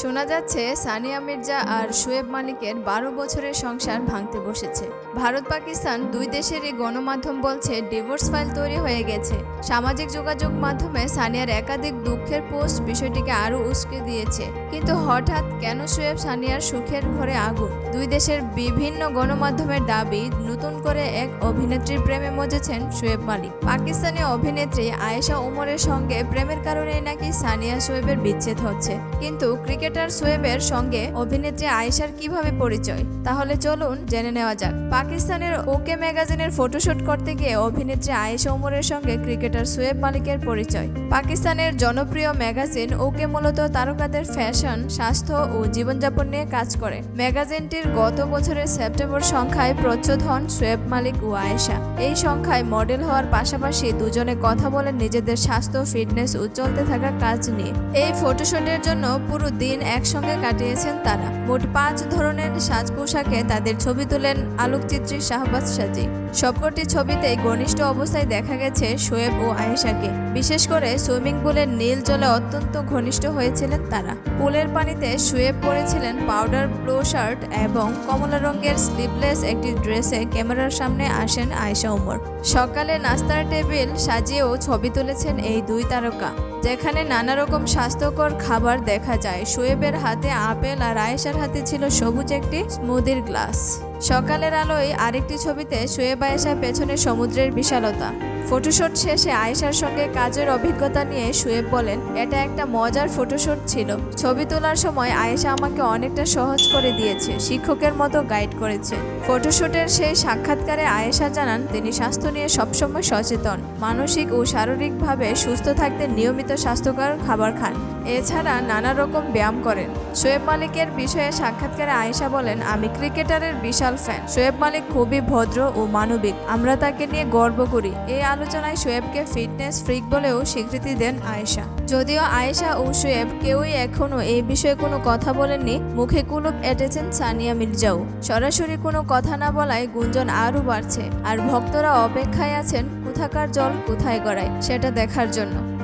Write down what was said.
শোনা যাচ্ছে, সানিয়া মির্জা আর শোয়েব মালিকের বারো বছরের সংসার ভাঙতে বসেছে। ভারত পাকিস্তান দুই দেশেরই গণমাধ্যম বলছে, ডিভোর্স ফাইল তৈরি হয়ে গেছে। সামাজিক যোগাযোগ মাধ্যমে সানিয়ার একাধিক দুঃখের পোস্ট বিষয়টিকে আরও উস্কে দিয়েছে। কিন্তু হঠাৎ কেন শোয়েব সানিয়ার সুখের ঘরে আগুন? দুই দেশের বিভিন্ন গণমাধ্যমের দাবি, নতুন করে এক অভিনেত্রীর প্রেমে মজেছেন শোয়েব মালিক। পাকিস্তানি অভিনেত্রী আয়েশা ওমরের সঙ্গে প্রেমের কারণেই নাকি সানিয়া শোয়েবের বিচ্ছেদ হচ্ছে। কিন্তু ক্রিকেটার শোয়েবের সঙ্গে অভিনেত্রী আয়েশার কীভাবে পরিচয়? তাহলে চলুন জেনে নেওয়া যাক। পাকিস্তানের ওকে ম্যাগাজিনের ফটোশুট করতে গিয়ে অভিনেত্রী আয়েশা ওমরের সঙ্গে ক্রিকেটার শোয়েব মালিকের পরিচয়। পাকিস্তানের জনপ্রিয় ম্যাগাজিন ওকে মূলত তারকাদের ফ্যাশন, স্বাস্থ্য ও জীবনযাপন নিয়ে কাজ করে। ম্যাগাজিনটির গত বছরের সেপ্টেম্বর সংখ্যায় প্রচ্ছদ হন শোয়েব মালিক ও আয়েশা। এই সংখ্যায় মডেল হওয়ার পাশাপাশি দুজনে কথা বলেন নিজেদের স্বাস্থ্য, ফিটনেস ও চলতে থাকা কাজ নিয়ে। এই ফটোশুটের জন্য পুরো দিন একসঙ্গে কাটিয়েছেন তারা। মোট পাঁচ ধরনের সাজ পোশাকে তাদের ছবি তোলেন আলোকচিত্রী শাহবাজ সাজি। সবকটি ছবিতেই ঘনিষ্ঠ অবস্থায় দেখা গেছে শোয়েব ও আয়েশাকে। বিশেষ করে সুইমিং পুলের নীল জলে অত্যন্ত ঘনিষ্ঠ হয়েছিলেন তারা। পুলের পানিতে শোয়েব পরেছিলেন পাউডার ব্লু শার্ট এবং কমলা রঙের স্লিভলেস একটি ড্রেসে ক্যামেরার সামনে আসেন আয়েশা ওমর। সকালে নাস্তার টেবিল সাজিয়েও ছবি তুলেছেন এই দুই তারকা। যেখানে নানা রকম স্বাস্থ্যকর খাবার দেখা যায়। শোয়েবের হাতে আপেল আর আয়েশার হাতে ছিল সবুজ একটি স্মুদির গ্লাস। সকালের আলোয় আরেকটি ছবিতে শোয়েব আয়েশার পেছনে সমুদ্রের বিশালতা। ফটোশুট শেষে আয়েশার সঙ্গে কাজের অভিজ্ঞতা নিয়ে শোয়েব বলেন, এটা একটা মজার ফটোশুট ছিল। ছবি তোলার সময় আয়েশা আমাকে অনেকটা সহজ করে দিয়েছে, শিক্ষকের মতো গাইড করেছে। ফটোশুটের সেই সাক্ষাৎকারে আয়েশা জানান, তিনি স্বাস্থ্য নিয়ে সবসময় সচেতন, মানসিক ও শারীরিকভাবে সুস্থ থাকতে নিয়মিত স্বাস্থ্যকর খাবার খান। এছাড়া নানা রকম ব্যায়াম করেন। শোয়েব মালিকের বিষয়ে সাক্ষাৎকারে আয়েশা বলেন, আমি ক্রিকেটারের বিশাল ফ্যান শোয়েব মালিক খুবই ভদ্র ও মানবিক। আমরা তাকে নিয়ে গর্ব করি। এই আলোচনায় শোয়েবকে ফিটনেস ফ্রিক বলেও স্বীকৃতি দেন আয়েশা। যদিও আয়েশা ও শোয়েব কেউই এখনও এই বিষয়ে কোনো কথা বলেননি, মুখে কুলুপ এঁটেছেন সানিয়া মির্জাও। সরাসরি কোনো কথা না বলায় গুঞ্জন আরও বাড়ছে। আর ভক্তরা অপেক্ষায় আছেন, কোথাকার জল কোথায় গড়ায়, সেটা দেখার জন্য।